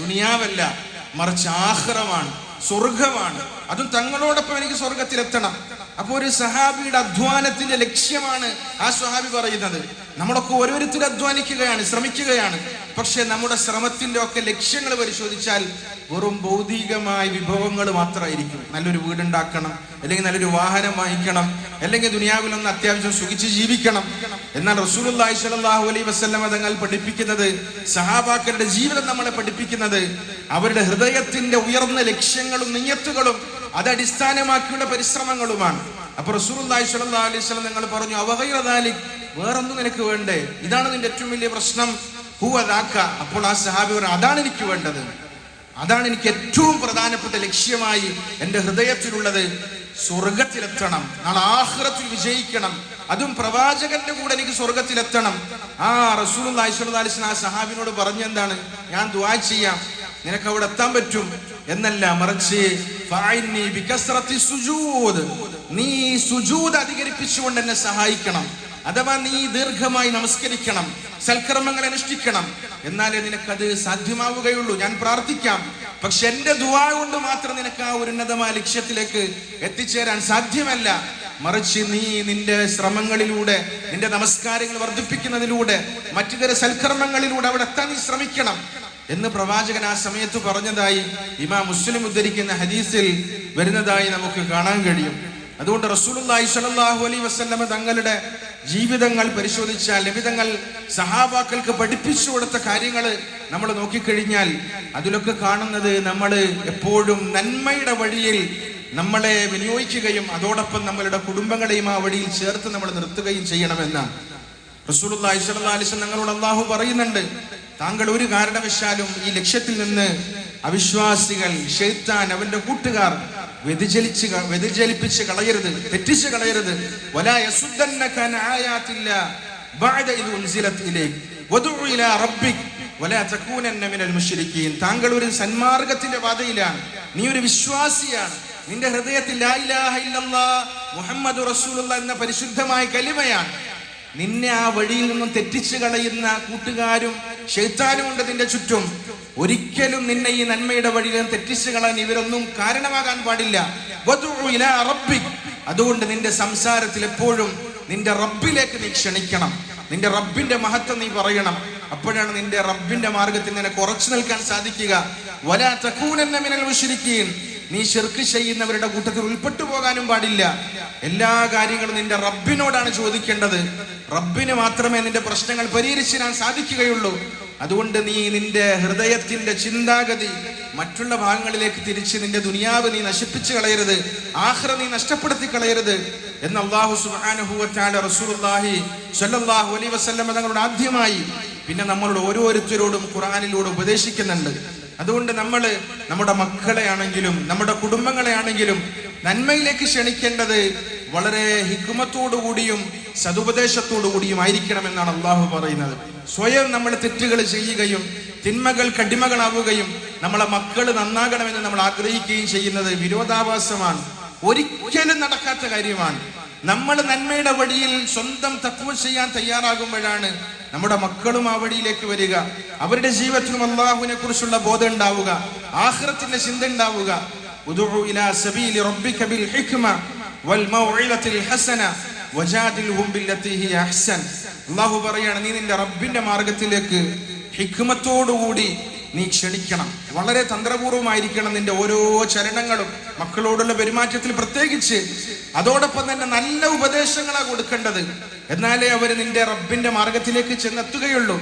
Speaker 1: ദുനിയാവല്ല മറിച്ച് ആഹ്റമാണ്. സ്വർഗമാണ് അതും തങ്ങളോടൊപ്പം എനിക്ക് സ്വർഗത്തിലെത്തണം അപ്പൊ ഒരു സഹാബിയുടെ അധ്വാനത്തിന്റെ ലക്ഷ്യമാണ് ആ സ്വഹാബി പറയുന്നത്. നമ്മളൊക്കെ ഓരോരുത്തരും അധ്വാനിക്കുകയാണ് ശ്രമിക്കുകയാണ്. പക്ഷെ നമ്മുടെ ശ്രമത്തിന്റെ ഒക്കെ ലക്ഷ്യങ്ങൾ പരിശോധിച്ചാൽ വെറും ഭൗതികമായ വിഭവങ്ങൾ മാത്രമായിരിക്കും. നല്ലൊരു വീടുണ്ടാക്കണം അല്ലെങ്കിൽ നല്ലൊരു വാഹനം വാങ്ങിക്കണം അല്ലെങ്കിൽ ദുനിയാവിൽ ഒന്ന് അത്യാവശ്യം സുഖിച്ച് ജീവിക്കണം. എന്നാൽ റസൂലുള്ളാഹി സ്വല്ലല്ലാഹു അലൈ വസ്ലം തങ്ങൾ പഠിപ്പിക്കുന്നത് സഹാബാക്കളുടെ ജീവിതം നമ്മളെ പഠിപ്പിക്കുന്നത് അവരുടെ ഹൃദയത്തിന്റെ ഉയർന്ന ലക്ഷ്യങ്ങളും നിയത്തുകളും അത് അടിസ്ഥാനമാക്കിയുള്ള പരിശ്രമങ്ങളുമാണ്. അപ്പൊ റസൂലുള്ളാഹി സ്വല്ലല്ലാഹു അലൈഹി നിങ്ങൾ പറഞ്ഞു അവഹൈറദാലി വേറൊന്നും നിനക്ക് വേണ്ടേ? ഇതാണ് നിന്റെ ഏറ്റവും വലിയ പ്രശ്നം. ഹൂവതാക്ക അപ്പോൾ ആ സഹാബി പറഞ്ഞു അതാണ് എനിക്ക് വേണ്ടത്. അതാണ് എനിക്ക് ഏറ്റവും പ്രധാനപ്പെട്ട ലക്ഷ്യമായി എന്റെ ഹൃദയത്തിലുള്ളത്. സ്വർഗത്തിലെത്തണം നാളെ ആഹ്റത്തിൽ വിജയിക്കണം. അതും പ്രവാചകന്റെ കൂടെ എനിക്ക് സ്വർഗത്തിലെത്തണം ആ റസൂൽ ആ സഹാബിനോട് പറഞ്ഞെന്താണ്? ഞാൻ ദുആ ചെയ്യാം. നിനക്ക് അവിടെ എത്താൻ പറ്റും എന്നല്ല മറിച്ച് നീ സുജൂദ് അധികരിപ്പിച്ചുകൊണ്ട് എന്നെ സഹായിക്കണം. അഥവാ നീ ദീർഘമായി നമസ്കരിക്കണം സൽക്കർമ്മങ്ങൾ അനുഷ്ഠിക്കണം. എന്നാലേ നിനക്കത് സാധ്യമാവുകയുള്ളൂ. ഞാൻ പ്രാർത്ഥിക്കാം. പക്ഷെ എന്റെ ദുവാ കൊണ്ട് മാത്രം നിനക്ക് ആ ഉന്നതമായ ലക്ഷ്യത്തിലേക്ക് എത്തിച്ചേരാൻ സാധ്യമല്ല. മറിച്ച് നീ നിന്റെ ശ്രമങ്ങളിലൂടെ നിന്റെ നമസ്കാരങ്ങൾ വർദ്ധിപ്പിക്കുന്നതിലൂടെ മറ്റു ചില സൽക്കർമ്മങ്ങളിലൂടെ അവിടെ എത്താൻ നീ ശ്രമിക്കണം. എന്ന് പ്രവാചകൻ ആ സമയത്ത് പറഞ്ഞതായി ഇമാ മുസ്ലിം ഉദ്ധരിക്കുന്ന ഹദീസിൽ വരുന്നതായി നമുക്ക് കാണാൻ കഴിയും. അതുകൊണ്ട് റസൂലുള്ളാഹി സ്വല്ലല്ലാഹു അലൈഹി വസല്ലമ തങ്ങളുടെ ജീവിതങ്ങൾ പരിശോധിച്ചാൽ ലഭിതങ്ങൾ സഹാബാക്കൾക്ക് പഠിപ്പിച്ചു കൊടുത്ത കാര്യങ്ങൾ നമ്മൾ നോക്കിക്കഴിഞ്ഞാൽ അതിലൊക്കെ കാണുന്നത് നമ്മൾ എപ്പോഴും നന്മയുടെ വഴിയിൽ നമ്മളെ വിനിയോഗിക്കുകയും അതോടൊപ്പം നമ്മളുടെ കുടുംബങ്ങളെയും ആ വഴിയിൽ ചേർത്ത് നമ്മൾ നിർത്തുകയും ചെയ്യണമെന്നാണ്. വസല്ലം ഞങ്ങളോട് അള്ളാഹു പറയുന്നുണ്ട് താങ്കൾ ഒരു കാരണവശാലും ഈ ലക്ഷ്യത്തിൽ നിന്ന് അവിശ്വാസികൾ ഷെയ്ത്താൻ അവന്റെ കൂട്ടുകാർ വ്യതിചലിച്ച് വ്യതിചലിപ്പിച്ച് കളയരുത് തെറ്റിച്ച് കളയരുത്. താങ്കൾ ഒരു സന്മാർഗത്തിന്റെ പാതയിലാണ്. നീ ഒരു വിശ്വാസിയാണ്. നിന്റെ ഹൃദയത്തിൽ റസൂലുള്ള എന്ന പരിശുദ്ധമായ കലിമയാണ്. നിന്നെ ആ വഴിയിൽ നിന്നും തെറ്റിച്ചു കളയുന്ന കൂട്ടുകാരും ഷെയ്ത്താനും ഉണ്ട് നിന്റെ ചുറ്റും. ഒരിക്കലും നിന്നെ ഈ നന്മയുടെ വഴിയിൽ തെറ്റിച്ചു കളയാൻ ഇവരൊന്നും കാരണമാകാൻ പാടില്ല. അതുകൊണ്ട് നിന്റെ സംസാരത്തിൽ എപ്പോഴും നിന്റെ റബ്ബിലേക്ക് നീ ക്ഷണിക്കണം. നിന്റെ റബ്ബിന്റെ മഹത്വം നീ പറയണം. അപ്പോഴാണ് നിന്റെ റബ്ബിന്റെ മാർഗത്തിൽ നിന്നെ കുറച്ചു നിൽക്കാൻ സാധിക്കുക. വലാ തക്കൂനെന്ന മിനൽ മുശ്രിക്കീൻ. നീ ശിർക്ക് ചെയ്യുന്നവരുടെ കൂട്ടത്തിൽ ഉൾപ്പെട്ടു പോകാനും പാടില്ല. എല്ലാ കാര്യങ്ങളും നിന്റെ റബ്ബിനോടാണ് ചോദിക്കേണ്ടത്. റബ്ബിന് മാത്രമേ നിന്റെ പ്രശ്നങ്ങൾ പരിഹരിച്ചിരാൻ സാധിക്കുകയുള്ളൂ. അതുകൊണ്ട് നീ നിന്റെ ഹൃദയത്തിന്റെ ചിന്താഗതി മറ്റുള്ള ഭാഗങ്ങളിലേക്ക് തിരിച്ച് നിന്റെ ദുനിയാവ് നീ നശിപ്പിച്ചു കളയരുത്. ആഹ്റ നീ നഷ്ടപ്പെടുത്തി കളയരുത്. എന്ന് അള്ളാഹു സുബ്ഹാനഹു വ തആല റസൂലുള്ളാഹി സ്വല്ലല്ലാഹു അലൈഹി വസല്ലം തങ്ങളോട് ആദ്യമായി പിന്നെ നമ്മളോട് ഓരോരുത്തരോടും ഖുറാനിലൂടെ ഉപദേശിക്കുന്നുണ്ട്. അതുകൊണ്ട് നമ്മൾ നമ്മുടെ മക്കളെ ആണെങ്കിലും നമ്മുടെ കുടുംബങ്ങളെ ആണെങ്കിലും നന്മയിലേക്ക് ക്ഷണിക്കേണ്ടത് വളരെ ഹിക്കുമത്തോടു കൂടിയും സതുപദേശത്തോടു കൂടിയും ആയിരിക്കണം എന്നാണ് അള്ളാഹു പറയുന്നത്. സ്വയം നമ്മൾ തെറ്റുകൾ ചെയ്യുകയും തിന്മകൾ കടിമകളാവുകയും നമ്മളെ മക്കൾ നന്നാകണമെന്ന് നമ്മൾ ആഗ്രഹിക്കുകയും ചെയ്യുന്നത് വിരോധാഭാസമാണ്. ഒരിക്കലും നടക്കാത്ത കാര്യമാണ്. നമ്മൾ നന്മയുടെ വഴിയിൽ സ്വന്തം തത്വം ചെയ്യാൻ തയ്യാറാകുമ്പോഴാണ് നമ്മുടെ മക്കളും ആ വഴിയിലേക്ക് വരിക. അവരുടെ ജീവിതത്തിലും അള്ളാഹുവിനെ കുറിച്ചുള്ള ബോധം ഉണ്ടാവുക. ആഹ്റത്തിന്റെ ചിന്ത ഉണ്ടാവുക. അള്ളാഹു പറയാണ് നീ നിന്റെ റബ്ബിന്റെ മാർഗത്തിലേക്ക് ഹിക്മത്തോടുകൂടി നീ ക്ഷണിക്കണം. വളരെ തന്ത്രപൂർവമായിരിക്കണം നിന്റെ ഓരോ ചരണങ്ങളും മക്കളോടുള്ള പെരുമാറ്റത്തിൽ പ്രത്യേകിച്ച്. അതോടൊപ്പം തന്നെ നല്ല ഉപദേശങ്ങളാണ് കൊടുക്കേണ്ടത്. എന്നാലേ അവർ നിന്റെ റബ്ബിന്റെ മാർഗത്തിലേക്ക് ചെന്നെത്തുകയുള്ളൂ.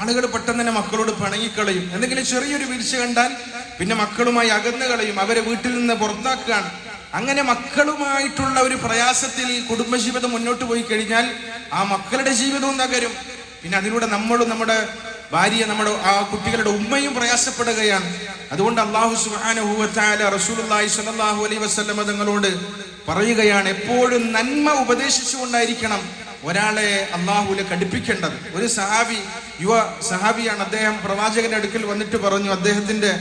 Speaker 1: ആളുകൾ പെട്ടെന്ന് തന്നെ മക്കളോട് പിണങ്ങിക്കളയും. എന്തെങ്കിലും ചെറിയൊരു വീഴ്ച കണ്ടാൽ പിന്നെ മക്കളുമായി അകന്നു കളയും. അവരെ വീട്ടിൽ നിന്ന് പുറത്താക്കുകയാണ്. അങ്ങനെ മക്കളുമായിട്ടുള്ള ഒരു പ്രയാസത്തിൽ കുടുംബജീവിതം മുന്നോട്ട് പോയി കഴിഞ്ഞാൽ ആ മക്കളുടെ ജീവിതവും തകരും. പിന്നെ അതിലൂടെ നമ്മളും നമ്മുടെ ഭാര്യ നമ്മുടെ ആ കുട്ടികളുടെ ഉമ്മയും പ്രയാസപ്പെടുകയാണ്. അതുകൊണ്ട് അള്ളാഹു സുബ്ഹാനഹു വ തആല റസൂലുള്ളാഹി സ്വല്ലല്ലാഹു അലൈഹി വസല്ലം തങ്ങളോട് പറയുകയാണ് എപ്പോഴും നന്മ ഉപദേശിച്ചുകൊണ്ടായിരിക്കണം ഒരാളെ അള്ളാഹുലെ കടുപ്പിക്കേണ്ടത്. ഒരു സഹാബി യുവ സഹാബിയാണ് അദ്ദേഹം പ്രവാചകന്റെ അടുക്കൽ വന്നിട്ട് പറഞ്ഞു അദ്ദേഹത്തിന്റെ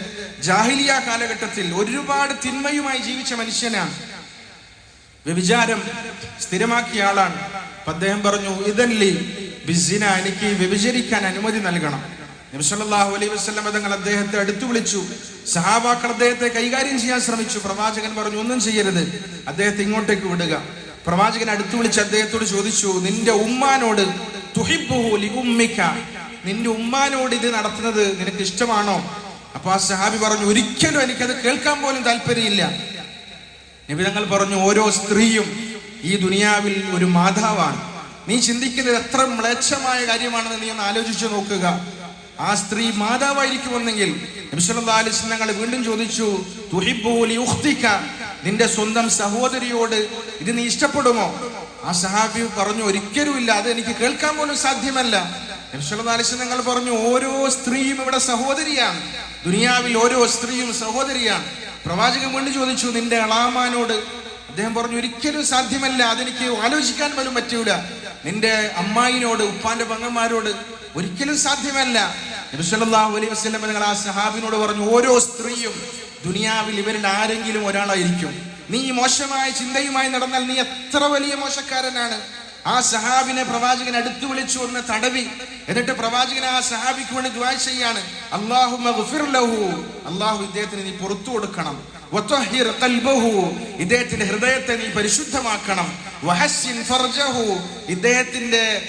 Speaker 1: ജാഹിലിയ കാലഘട്ടത്തിൽ ഒരുപാട് തിന്മയുമായി ജീവിച്ച മനുഷ്യനാണ്. വ്യഭിചാരം സ്ഥിരമാക്കിയ ആളാണ്. അദ്ദേഹം പറഞ്ഞു ഇതല്ലി ബിസിന എനിക്ക് വ്യഭിചരിക്കാൻ അനുമതി നൽകണം. നബിസല്ലാഹു അലൈഹി വസ്ലം തങ്ങൾ അദ്ദേഹത്തെ അടുത്തു വിളിച്ചു. സഹാബാക്കൾ അദ്ദേഹത്തെ കൈകാര്യം ചെയ്യാൻ ശ്രമിച്ചു. പ്രവാചകൻ പറഞ്ഞു ഒന്നും ചെയ്യരുത്. അദ്ദേഹത്തെ ഇങ്ങോട്ടേക്ക് വിടുക. പ്രവാചകൻ അടുത്തു വിളിച്ച് അദ്ദേഹത്തോട് ചോദിച്ചു നിന്റെ ഉമ്മാനോട് ഉമ്മിക്ക നിന്റെ ഉമ്മാനോട് ഇത് നടത്തുന്നത് നിനക്ക് ഇഷ്ടമാണോ? അപ്പൊ ആ സഹാബി പറഞ്ഞു ഒരിക്കലും എനിക്കത് കേൾക്കാൻ പോലും താല്പര്യമില്ല. നിബിതങ്ങൾ പറഞ്ഞു ഓരോ സ്ത്രീയും ഈ ദുനിയാവിൽ ഒരു മാതാവാണ്. നീ ചിന്തിക്കുന്നത് എത്ര മ്ലേച്ഛമായ കാര്യമാണെന്ന് നീ ഒന്ന് ആലോചിച്ചു നോക്കുക. ആ സ്ത്രീ മാതാവായിരിക്കുമെന്നെങ്കിൽ ഞങ്ങൾ വീണ്ടും ചോദിച്ചു നിന്റെ സ്വന്തം സഹോദരിയോട് ഇത് നീ ഇഷ്ടപ്പെടുമോ? ആ സഹാബി പറഞ്ഞു ഒരിക്കലും ഇല്ല അത് എനിക്ക് കേൾക്കാൻ പോലും സാധ്യമല്ല. നിങ്ങൾ പറഞ്ഞു ഓരോ സ്ത്രീയും ഇവിടെ സഹോദരിയാണ്. ദുനിയാവിൽ ഓരോ സ്ത്രീയും സഹോദരിയാണ്. പ്രവാചകൻ വീണ്ടും ചോദിച്ചു നിന്റെ അളാമാനോട് അദ്ദേഹം പറഞ്ഞു ഒരിക്കലും സാധ്യമല്ല അതെനിക്ക് ആലോചിക്കാൻ പോലും പറ്റൂല. നിന്റെ അമ്മായിനോട് ഉപ്പാന്റെ പങ്ങന്മാരോട് ഒരിക്കലും സാധ്യമല്ല. അലൈഹി നിങ്ങൾ ആ സഹാബിനോട് പറഞ്ഞു ഓരോ സ്ത്രീയും ദുനിയാവിൽ ഇവരിൽ ആരെങ്കിലും ഒരാളായിരിക്കും. നീ മോശമായ ചിന്തയുമായി നടന്നാൽ നീ എത്ര വലിയ മോശക്കാരനാണ്. ആ സഹാബിനെ പ്രവാചകൻ അടുത്തു വിളിച്ചു ഒന്ന് തടവി. എന്നിട്ട് പ്രവാചകൻ ആ സഹാബിക്ക് വേണ്ടി ദ്വാ ചെയ്യാണ് അള്ളാഹു അള്ളാഹു ഇദ്ദേഹത്തിന് നീ പുറത്തു കൊടുക്കണം. ഇദ്ദേഹത്തിന്റെ ഹൃദയത്തെ നീ പരിശുദ്ധമാക്കണം. ഇദ്ദേഹത്തിന്റെ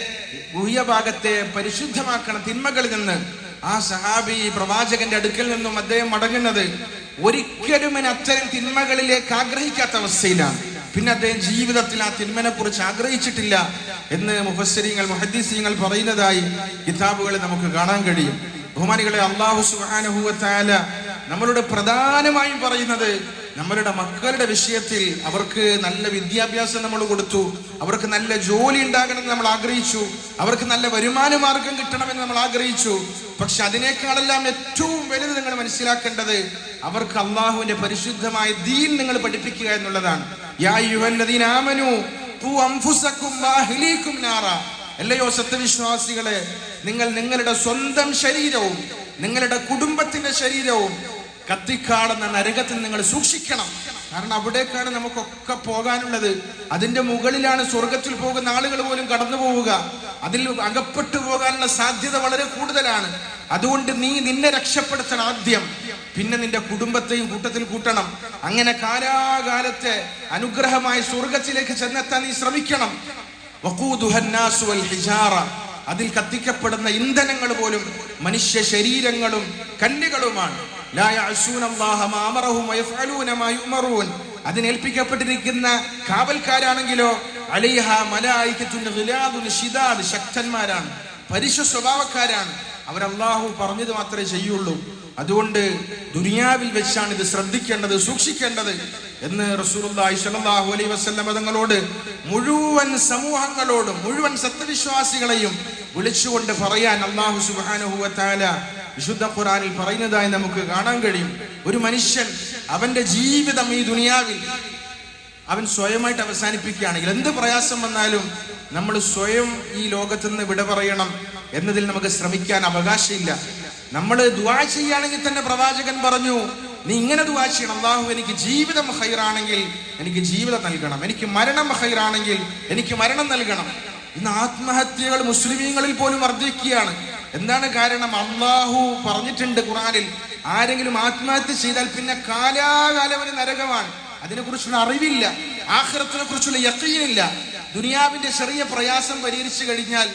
Speaker 1: ഗുഹ്യഭാഗത്തെ പരിശുദ്ധമാക്കണം തിന്മകളിൽ നിന്ന്. ആ സഹാബി പ്രവാചകന്റെ അടുക്കൽ നിന്നും അദ്ദേഹം മടങ്ങുന്നത് ഒരിക്കലും അത്തരം തിന്മകളിലേക്ക് ആഗ്രഹിക്കാത്ത അവസ്ഥയിലാണ്. പിന്നെ അദ്ദേഹം ജീവിതത്തിൽ ആ തിന്മനെ കുറിച്ച് ആഗ്രഹിച്ചിട്ടില്ല എന്ന് മുഫസ്സിരിങ്ങൾ മുഹദ്ദീസിങ്ങൾ പറയുന്നതായി കിതാബുകളിൽ നമുക്ക് കാണാൻ കഴിയും. ബഹുമാനികളെ അള്ളാഹു തആല നമ്മളോട് പ്രധാനമായും പറയുന്നത് നമ്മളുടെ മക്കളുടെ വിഷയത്തിൽ അവർക്ക് നല്ല വിദ്യാഭ്യാസം നമ്മൾ കൊടുത്തു അവർക്ക് നല്ല ജോലി ഉണ്ടാകണമെന്ന് നമ്മൾ ആഗ്രഹിച്ചു അവർക്ക് നല്ല വരുമാന മാർഗം കിട്ടണമെന്ന് നമ്മൾ ആഗ്രഹിച്ചു. പക്ഷെ അതിനേക്കാളെല്ലാം ഏറ്റവും വലുത് നിങ്ങൾ മനസ്സിലാക്കേണ്ടത് അവർക്ക് അള്ളാഹുവിന്റെ പരിശുദ്ധമായ ദീൻ നിങ്ങൾ പഠിപ്പിക്കുക എന്നുള്ളതാണ്. യാ അല്ലയോ സത്യവിശ്വാസികളെ നിങ്ങൾ നിങ്ങളുടെ സ്വന്തം ശരീരവും നിങ്ങളുടെ കുടുംബത്തിന്റെ ശരീരവും കത്തിക്കാടുന്ന നരകത്തിൽ നിങ്ങൾ സൂക്ഷിക്കണം. കാരണം അവിടേക്കാണ് നമുക്കൊക്കെ പോകാനുള്ളത്. അതിന്റെ മുകളിലാണ് സ്വർഗത്തിൽ പോകുന്ന ആളുകൾ പോലും കടന്നു പോവുക. അതിൽ അകപ്പെട്ടു പോകാനുള്ള സാധ്യത വളരെ കൂടുതലാണ്. അതുകൊണ്ട് നീ നിന്നെ രക്ഷപ്പെടുത്തണം ആദ്യം. പിന്നെ നിന്റെ കുടുംബത്തെയും കൂട്ടത്തിൽ കൂട്ടണം. അങ്ങനെ കാലാകാലത്തെ അനുഗ്രഹമായി സ്വർഗത്തിലേക്ക് ചെന്നെത്താൻ നീ ശ്രമിക്കണം. അതിൽ കത്തിക്കപ്പെടുന്ന ഇന്ധനങ്ങൾ പോലും മനുഷ്യ ശരീരങ്ങളും കല്ലുകളുമാണ് അതിനേൽപ്പിക്കപ്പെട്ടിരിക്കുന്ന കാവൽക്കാരാണെങ്കിലോ അലിഹ ശിദാദ് ശക്തന്മാരാണ് പരിശു സ്വഭാവക്കാരാണ്. അവർ അള്ളാഹു പറഞ്ഞത് മാത്രമേ ചെയ്യുള്ളൂ. അതുകൊണ്ട് ദുനിയാവിൽ വെച്ചാണ് ഇത് ശ്രദ്ധിക്കേണ്ടത് സൂക്ഷിക്കേണ്ടത് എന്ന് റസൂലുള്ളാഹി സ്വല്ലല്ലാഹു അലൈഹി വസല്ലം തങ്ങളോട് മുഴുവൻ സമൂഹങ്ങളോടും മുഴുവൻ സത്യവിശ്വാസികളെയും വിളിച്ചുകൊണ്ട് പറയാൻ അള്ളാഹു തആല വിശുദ്ധ ഖുറാനിൽ പറയുന്നതായി നമുക്ക് കാണാൻ കഴിയും. ഒരു മനുഷ്യൻ അവന്റെ ജീവിതം ഈ ദുനിയാവിൽ അവൻ സ്വയമായിട്ട് അവസാനിപ്പിക്കുകയാണെങ്കിൽ എന്ത് പ്രയാസം വന്നാലും നമ്മൾ സ്വയം ഈ ലോകത്ത് നിന്ന് വിട പറയണം എന്നതിൽ നമുക്ക് ശ്രമിക്കാൻ അവകാശമില്ല. നമ്മൾ ദുആ ചെയ്യുകയാണെങ്കിൽ തന്നെ പ്രവാചകൻ പറഞ്ഞു നീ ഇങ്ങനെ ദുആ ചെയ്യണം. അള്ളാഹു എനിക്ക് ജീവിതം ഹൈറാണെങ്കിൽ എനിക്ക് ജീവിതം നൽകണം. എനിക്ക് മരണം ഹൈറാണെങ്കിൽ എനിക്ക് മരണം നൽകണം. ഇന്ന് ആത്മഹത്യകൾ മുസ്ലിമീങ്ങളിൽ പോലും വർദ്ധിക്കുകയാണ്. എന്താണ് കാരണം? അള്ളാഹു പറഞ്ഞിട്ടുണ്ട് ഖുറാനിൽ ആരെങ്കിലും ആത്മഹത്യ ചെയ്താൽ പിന്നെ കാലാകാലവന് നരകമാണ്. അതിനെക്കുറിച്ചുള്ള അറിവില്ല ആഹ്റത്തിനെ കുറിച്ചുള്ള യക്കീനില്ല. ദുനിയാവിന്റെ ചെറിയ പ്രയാസം പരിഹരിച്ചു കഴിഞ്ഞാൽ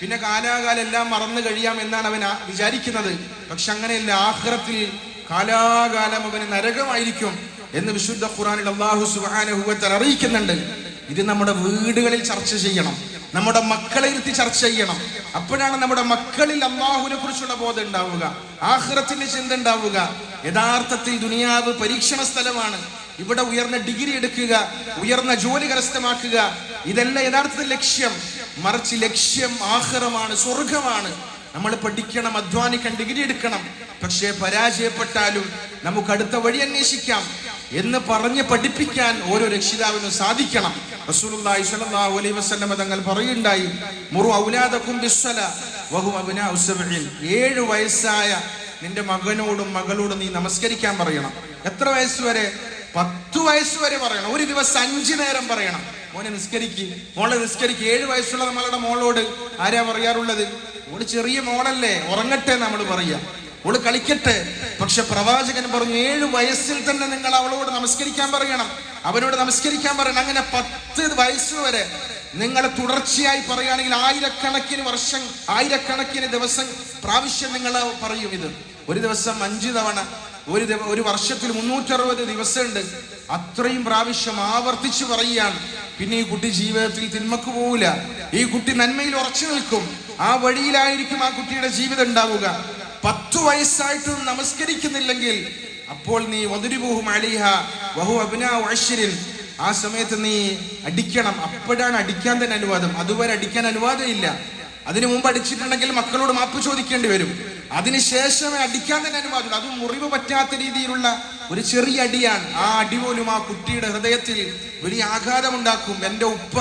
Speaker 1: പിന്നെ കാലാകാലം എല്ലാം മറന്നു കഴിയാം എന്നാണ് അവൻ വിചാരിക്കുന്നത്. പക്ഷെ അങ്ങനെയല്ല ആഖിറത്തിൽ കാലാകാലം അവന് നരകമായിരിക്കും എന്ന് വിശുദ്ധ ഖുറാനിൽ അള്ളാഹു സുബാനുഭവത്തിൽ അറിയിക്കുന്നുണ്ട്. ഇത് നമ്മുടെ വീടുകളിൽ ചർച്ച ചെയ്യണം. നമ്മുടെ മക്കളെ ഇരുത്തി ചർച്ച ചെയ്യണം. അപ്പോഴാണ് നമ്മുടെ മക്കളിൽ അള്ളാഹുവിനെ കുറിച്ചുള്ള ബോധം ഉണ്ടാവുക. ആഹ്റത്തിന്റെ ചിന്ത ഉണ്ടാവുക. യഥാർത്ഥത്തിൽ ദുനിയാവ് പരീക്ഷണ സ്ഥലമാണ്. ഇവിടെ ഉയർന്ന ഡിഗ്രി എടുക്കുക ഉയർന്ന ജോലി കരസ്ഥമാക്കുക ഇതല്ല യഥാർത്ഥത്തിൽ ലക്ഷ്യം. മറിച്ച് ലക്ഷ്യം ആഹ്റമാണ് സ്വർഗമാണ് നമ്മൾ പഠിക്കണം അധ്വാനിക്കണം ഡിഗ്രി എടുക്കണം. പക്ഷേ പരാജയപ്പെട്ടാലും നമുക്ക് അടുത്ത വഴി അന്വേഷിക്കാം. എന്ന് പറഞ്ഞ് പഠിപ്പിക്കാൻ ഓരോ രക്ഷിതാവിനും സാധിക്കണം. റസൂലുള്ളാഹി സ്വല്ലല്ലാഹു അലൈഹി വസല്ലം തങ്ങൾ പറയുണ്ടായി മുറു ഔലാദക്കും ബിസ്സല വഹും അബ്നാഉ സബ്ഈൻ. ഏഴ് വയസ്സായ നിന്റെ മകനോടും മകളോടും നീ നമസ്കരിക്കാൻ പറയണം. എത്ര വയസ്സ് വരെ? പത്ത് വയസ്സ് വരെ പറയണം. ഒരു ദിവസം അഞ്ചു നേരം പറയണം. മോനെ നിസ്കരിക്ക്. മോളെ നിസ്കരിക്ക്. ഏഴ് വയസ്സുള്ള നമ്മളുടെ മോളോട് ആരാ പറയാറുള്ളത്? ഓൾ ചെറിയ മോളല്ലേ. ഉറങ്ങട്ടെ നമ്മൾ പറയാ. ഓൾ കളിക്കട്ടെ. പക്ഷെ പ്രവാചകൻ പറഞ്ഞു ഏഴ് വയസ്സിൽ തന്നെ നിങ്ങൾ അവളോട് നമസ്കരിക്കാൻ പറയണം. അവനോട് നമസ്കരിക്കാൻ പറയണം. അങ്ങനെ പത്ത് വയസ്സ് വരെ നിങ്ങൾ തുടർച്ചയായി പറയുകയാണെങ്കിൽ ആയിരക്കണക്കിന് വർഷം ആയിരക്കണക്കിന് ദിവസം പ്രാവശ്യം നിങ്ങൾ പറയും ഇത്. ഒരു ദിവസം അഞ്ച് തവണ ഒരു ഒരു വർഷത്തിൽ മുന്നൂറ്ററുപത് ദിവസമുണ്ട്. അത്രയും പ്രാവശ്യം ആവർത്തിച്ചു പറയുകയാണ്. പിന്നെ ഈ കുട്ടി ജീവിതത്തിൽ തിന്മക്ക് പോവില്ല. ഈ കുട്ടി നന്മയിൽ ഉറച്ചു നിൽക്കും. ആ വഴിയിലായിരിക്കും ആ കുട്ടിയുടെ ജീവിതം ഉണ്ടാവുക. പത്തു വയസ്സായിട്ടും നമസ്കരിക്കുന്നില്ലെങ്കിൽ അപ്പോൾ നീ വധുരിബൂഹും അലിഹ വഹു അബ്നാ ആ സമയത്ത് നീ അടിക്കണം. അപ്പോഴാണ് അടിക്കാൻ തന്നെ അനുവാദം. അതുവരെ അടിക്കാൻ അനുവാദം ഇല്ല അതിനു മുമ്പ് അടിച്ചിട്ടുണ്ടെങ്കിൽ മക്കളോട് മാപ്പ് ചോദിക്കേണ്ടി വരും. അതിനുശേഷമേ അടിക്കാൻ തന്നെ അനുവാദം അത് മുറിവ് പറ്റാത്ത രീതിയിലുള്ള ഒരു ചെറിയ അടിയാണ്. ആ അടി പോലും ആ കുട്ടിയുടെ ഹൃദയത്തിൽ വലിയ ആഘാതമുണ്ടാക്കും. എന്റെ ഉപ്പ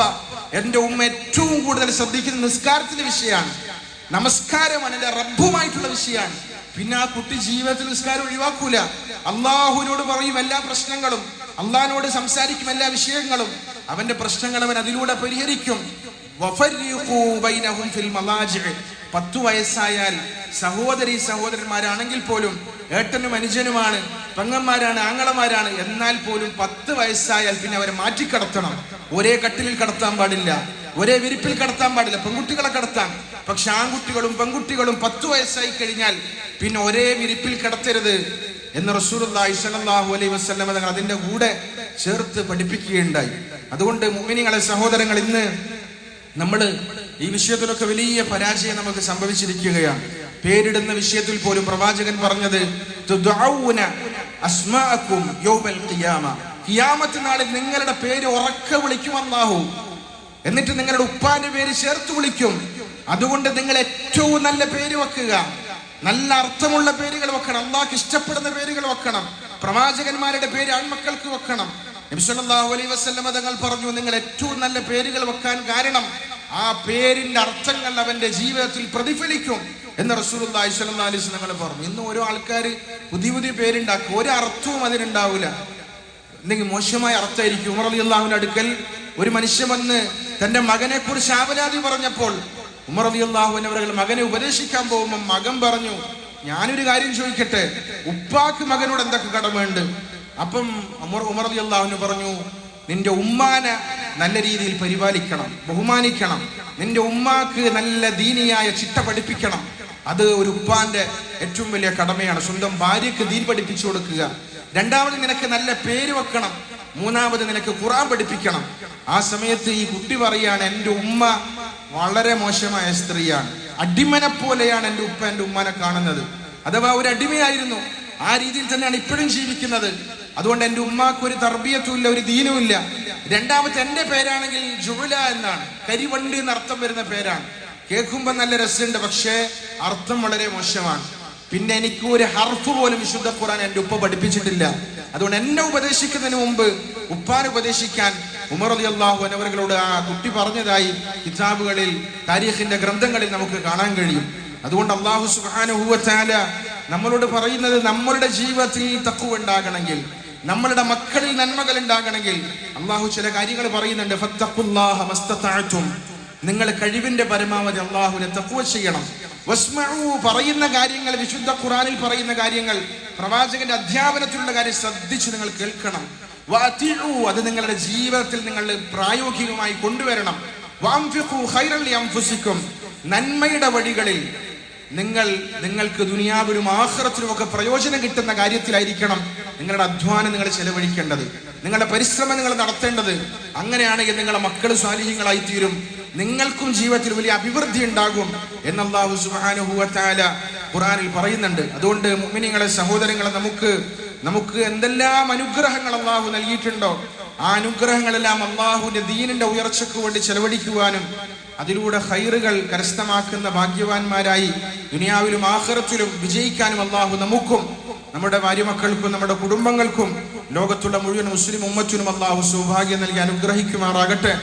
Speaker 1: എന്റെ ഉമ്മ ഏറ്റവും കൂടുതൽ ശ്രദ്ധിക്കുന്ന നിസ്കാരത്തിന്റെ വിഷയമാണ്. നമസ്കാരമാണ് എന്റെ റബ്ബുമായിട്ടുള്ള വിഷയമാണ്. പിന്നെ ആ കുട്ടി ജീവിതത്തിൽ നിസ്കാരം ഒഴിവാക്കൂല. അള്ളാഹുവിനോട് പറയും എല്ലാ പ്രശ്നങ്ങളും. അള്ളാഹിനോട് സംസാരിക്കും എല്ലാ വിഷയങ്ങളും. അവന്റെ പ്രശ്നങ്ങൾ അവൻ അതിലൂടെ പരിഹരിക്കും. പത്തു വയസ്സായാൽ സഹോദരി സഹോദരന്മാരാണെങ്കിൽ പോലും ഏട്ടനും അനുജനുമാണ് പെങ്ങന്മാരാണ് ആങ്ങളമാരാണ്. എന്നാൽ പോലും പത്ത് വയസ്സായാൽ പിന്നെ അവരെ മാറ്റിക്കടത്തണം. ഒരേ കട്ടിലിൽ കടത്താൻ പാടില്ല. ഒരേ വിരിപ്പിൽ കടത്താൻ പാടില്ല. പെൺകുട്ടികളെ കടത്താം. പക്ഷെ ആൺകുട്ടികളും പെൺകുട്ടികളും പത്ത് വയസ്സായി കഴിഞ്ഞാൽ പിന്നെ ഒരേ വിരിപ്പിൽ കടത്തരുത് എന്ന് സ്വല്ലല്ലാഹു അലൈഹി വസല്ലം തങ്ങൾ അതിന്റെ കൂടെ ചേർത്ത് പഠിപ്പിക്കുകയുണ്ടായി. അതുകൊണ്ട് മുഅ്മിനീങ്ങളെ സഹോദരങ്ങൾ ഇന്ന് നമ്മൾ ഈ വിഷയത്തിലൊക്കെ വലിയ പരാജയം നമുക്ക് സംഭവിച്ചിരിക്കുകയാണ്. പേരിടുന്ന വിഷയത്തിൽ പോലും പ്രവാചകൻ പറഞ്ഞത് ഖിയാമത്ത് നാളിൽ നിങ്ങളുടെ പേര് ഉറക്കെ വിളിക്കുമെന്നാഹു എന്നിട്ട് നിങ്ങളുടെ ഉപ്പാന്റെ പേര് ചേർത്ത് വിളിക്കും. അതുകൊണ്ട് നിങ്ങൾ ഏറ്റവും നല്ല പേര് വെക്കുക. നല്ല അർത്ഥമുള്ള പേരുകൾ വെക്കണം. അള്ളാഹ്ക്ക് ഇഷ്ടപ്പെടുന്ന പേരുകൾ വെക്കണം. പ്രവാചകന്മാരുടെ പേര് ആൺമക്കൾക്ക് വെക്കണം. നബിസല്ലാഹു അലൈ അലൈഹി വസല്ലമ തങ്ങൾ പറഞ്ഞു നിങ്ങൾ ഏറ്റവും നല്ല പേരുകൾ വെക്കാൻ കാരണം ആ പേരിന്റെ അർത്ഥങ്ങൾ അവന്റെ ജീവിതത്തിൽ പ്രതിഫലിക്കും. എന്ന് റസൂലുള്ളാഹി നിങ്ങൾ തങ്ങൾ പറഞ്ഞു. ഇന്ന് ഓരോ ആൾക്കാർ പുതിയ പുതിയ പേരുണ്ടാക്കും ഒരു അർത്ഥവും അതിനുണ്ടാവില്ല. എന്തെങ്കിലും മോശമായ അർത്ഥമായിരിക്കും. ഉമർ അലി അള്ളാഹുവിന്റെ അടുക്കൽ ഒരു മനുഷ്യൻ വന്ന് തന്റെ മകനെ കുറിച്ച് ആപരാതി പറഞ്ഞപ്പോൾ ഉമർ അലി അള്ളാഹുവിനെ അവർ മകനെ ഉപദേശിക്കാൻ പോകുമ്പോൾ മകൻ പറഞ്ഞു ഞാനൊരു കാര്യം ചോദിക്കട്ടെ? ഉപ്പാക്ക് മകനോട് എന്തൊക്കെ കടമയുണ്ട് അപ്പം ഉമർ ഉമർ അലി അള്ളാഹുവിന് പറഞ്ഞു നിന്റെ ഉമ്മാനെ നല്ല രീതിയിൽ പരിപാലിക്കണം ബഹുമാനിക്കണം. നിന്റെ ഉമ്മാക്ക് നല്ല ദീനിയായ ചിട്ട പഠിപ്പിക്കണം. അത് ഒരു ഉപ്പാന്റെ ഏറ്റവും വലിയ കടമയാണ്. സ്വന്തം ഭാര്യക്ക് ദീൻ പഠിപ്പിച്ചു കൊടുക്കുക. രണ്ടാമത് നിനക്ക് നല്ല പേര് വെക്കണം. മൂന്നാമത് നിനക്ക് ഖുറാൻ പഠിപ്പിക്കണം. ആ സമയത്ത് ഈ കുട്ടി പറയാണ് എന്റെ ഉമ്മ വളരെ മോശമായ സ്ത്രീയാണ്. അടിമനെ പോലെയാണ് എന്റെ ഉപ്പ എന്റെ ഉമ്മനെ കാണുന്നത്. അഥവാ ഒരു അടിമയായിരുന്നു. ആ രീതിയിൽ തന്നെയാണ് ഇപ്പോഴും ജീവിക്കുന്നത്. അതുകൊണ്ട് എന്റെ ഉമ്മാക്ക് ഒരു തർബിയത്തും ഇല്ല ഒരു ദീനുമില്ല. രണ്ടാമത്തെ എന്റെ പേരാണെങ്കിൽ ജുഹുല എന്നാണ്. കരിവണ്ടി എന്ന് അർത്ഥം വരുന്ന പേരാണ്. കേൾക്കുമ്പോൾ നല്ല രസമുണ്ട് പക്ഷേ അർത്ഥം വളരെ മോശമാണ്. പിന്നെ എനിക്ക് ഒരു ഹർഫ് പോലും വിശുദ്ധ ഖുറാൻ എന്റെ ഉപ്പ പഠിപ്പിച്ചിട്ടില്ല. അതുകൊണ്ട് എന്നെ ഉപദേശിക്കുന്നതിന് മുമ്പ് ഉപ്പാൻ ഉപദേശിക്കാൻ ഉമർ അലി അള്ളാഹു അനവറുകളോട് ആ കുട്ടി പറഞ്ഞതായി കിതാബുകളിൽ താരീഖിന്റെ ഗ്രന്ഥങ്ങളിൽ നമുക്ക് കാണാൻ കഴിയും അതുകൊണ്ട് അള്ളാഹു സുബാനുഹൂവത്താല നമ്മളോട് പറയുന്നത് നമ്മളുടെ ജീവിതത്തിൽ തക്കുവ ഉണ്ടാകണമെങ്കിൽ നമ്മളുടെ മക്കളിൽ നന്മകൾ ഉണ്ടാകണമെങ്കിൽ അള്ളാഹു ചില കാര്യങ്ങൾ പറയുന്നുണ്ട്. നിങ്ങൾ കഴിവിന്റെ പരമാവധി അള്ളാഹുവിനെ തക്കുവ ചെയ്യണം. പറയുന്ന കാര്യങ്ങൾ വിശുദ്ധ ഖുറാനിൽ പറയുന്ന കാര്യങ്ങൾ പ്രവാചകന്റെ അധ്യാപനത്തിലുള്ള കാര്യം ശ്രദ്ധിച്ച് നിങ്ങൾ കേൾക്കണം. അത് നിങ്ങളുടെ ജീവിതത്തിൽ നിങ്ങൾ പ്രായോഗികമായി കൊണ്ടുവരണം. നന്മയുടെ വഴികളിൽ നിങ്ങൾ നിങ്ങൾക്ക് ദുനിയാവിലും ആഹ്റത്തിലും ഒക്കെ പ്രയോജനം കിട്ടുന്ന കാര്യത്തിലായിരിക്കണം നിങ്ങളുടെ അധ്വാനം നിങ്ങൾ ചെലവഴിക്കേണ്ടത്. നിങ്ങളുടെ പരിശ്രമം നിങ്ങൾ നടത്തേണ്ടത്. അങ്ങനെയാണെങ്കിൽ നിങ്ങളുടെ മക്കൾ സ്വാലിഹ്യങ്ങളായി തീരും നിങ്ങൾക്കും ജീവിതത്തിൽ വലിയ അഭിവൃദ്ധി ഉണ്ടാകും എന്ന് അല്ലാഹു ഖുറാനിൽ പറയുന്നുണ്ട്. അതുകൊണ്ട് മുഅ്മിനീങ്ങളെ സഹോദരങ്ങളെ നമുക്ക് നമുക്ക് എന്തെല്ലാം അനുഗ്രഹങ്ങൾ അള്ളാഹു നൽകിയിട്ടുണ്ടോ? ആ അനുഗ്രഹങ്ങളെല്ലാം അള്ളാഹുവിന്റെ ദീനിന്റെ ഉയർച്ചയ്ക്ക് വേണ്ടി ചെലവഴിക്കുവാനും അതിലൂടെ ഹൈറുകൾ കരസ്ഥമാക്കുന്ന ഭാഗ്യവാന്മാരായി ദുനിയാവിലും ആഹ്റത്തിലും വിജയിക്കാനും അള്ളാഹു നമുക്കും നമ്മുടെ ഭാര്യമക്കൾക്കും നമ്മുടെ കുടുംബങ്ങൾക്കും ലോകത്തുള്ള മുഴുവൻ മുസ്ലിം ഉമ്മത്തിനും അള്ളാഹു സൗഭാഗ്യം നൽകി അനുഗ്രഹിക്കുമാറാകട്ടെ.